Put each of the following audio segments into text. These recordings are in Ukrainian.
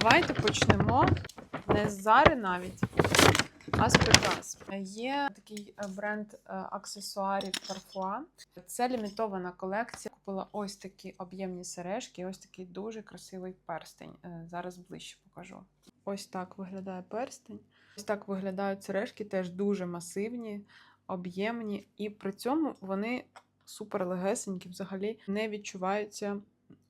Давайте почнемо не з Зари навіть, а з Пегас. Є такий е, бренд е, аксесуарів Carrefour. Це лімітована колекція. Купила ось такі об'ємні сережки, ось такий дуже красивий перстень. Е, Зараз ближче покажу. Ось так виглядає перстень. Ось так виглядають сережки, теж дуже масивні, об'ємні, і при цьому вони супер легесенькі, взагалі не відчуваються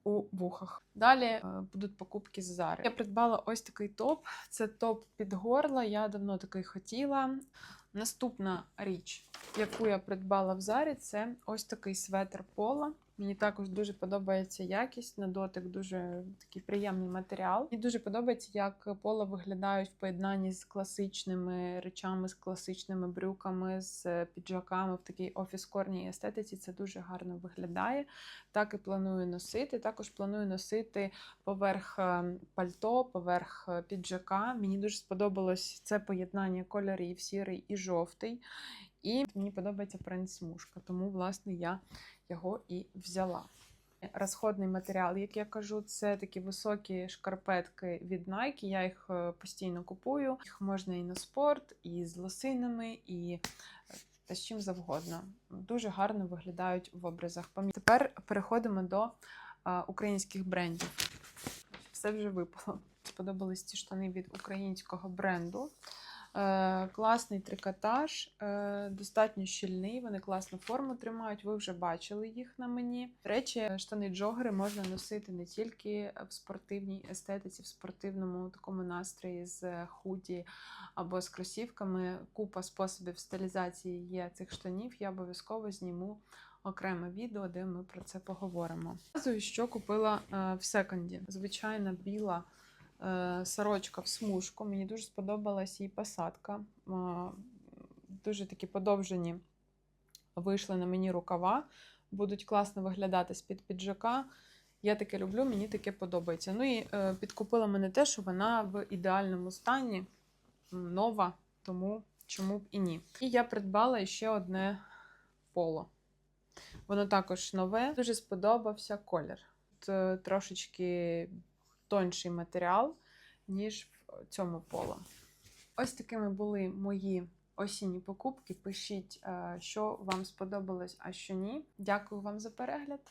у вухах. Далі е, будуть покупки з Зари. Я придбала ось такий топ. Це топ під горло. Я давно такий хотіла. Наступна річ, яку я придбала в Зарі, це ось такий светр пола. Мені також дуже подобається якість на дотик, дуже такий приємний матеріал. Мені дуже подобається, як пола виглядають в поєднанні з класичними речами, з класичними брюками, з піджаками в такій офіскорній естетиці. Це дуже гарно виглядає. Так і планую носити. Також планую носити поверх е, пальто, поверх е, піджака. Мені дуже сподобалось це поєднання кольорів сірий і жовтий. І мені подобається принт смужка, тому, власне, я його і взяла. Розходний матеріал, як я кажу, це такі високі шкарпетки від Nike. Я їх е, постійно купую. Їх можна і на спорт, і з лосинами, і е, та з чим завгодно. Дуже гарно виглядають в образах. Тепер переходимо до українських брендів. Все вже випало. Сподобались ці штани від українського бренду. Е, класний трикотаж, е, достатньо щільний, вони класну форму тримають. Ви вже бачили їх на мені. Речі, штани джогери можна носити не тільки в спортивній естетиці, в спортивному такому настрої з худі або з кросівками. Купа способів стилізації є цих штанів. Я обов'язково зніму окреме відео, де ми про це поговоримо. Що купила е, в секонді. Звичайна біла сорочка в смужку. Мені дуже сподобалась її посадка. Е, Дуже такі подовжені вийшли на мені рукава. Будуть класно виглядати з-під піджака. Я таке люблю, мені таке подобається. Ну і е, підкупила мене те, що вона в ідеальному стані, нова, тому чому б і ні. І я придбала ще одне поло. Воно також нове. Дуже сподобався колір. Е, трошечки тонший матеріал, ніж в цьому поло. Ось такими були мої осінні покупки. Пишіть, е, що вам сподобалось, а що ні. Дякую вам за перегляд.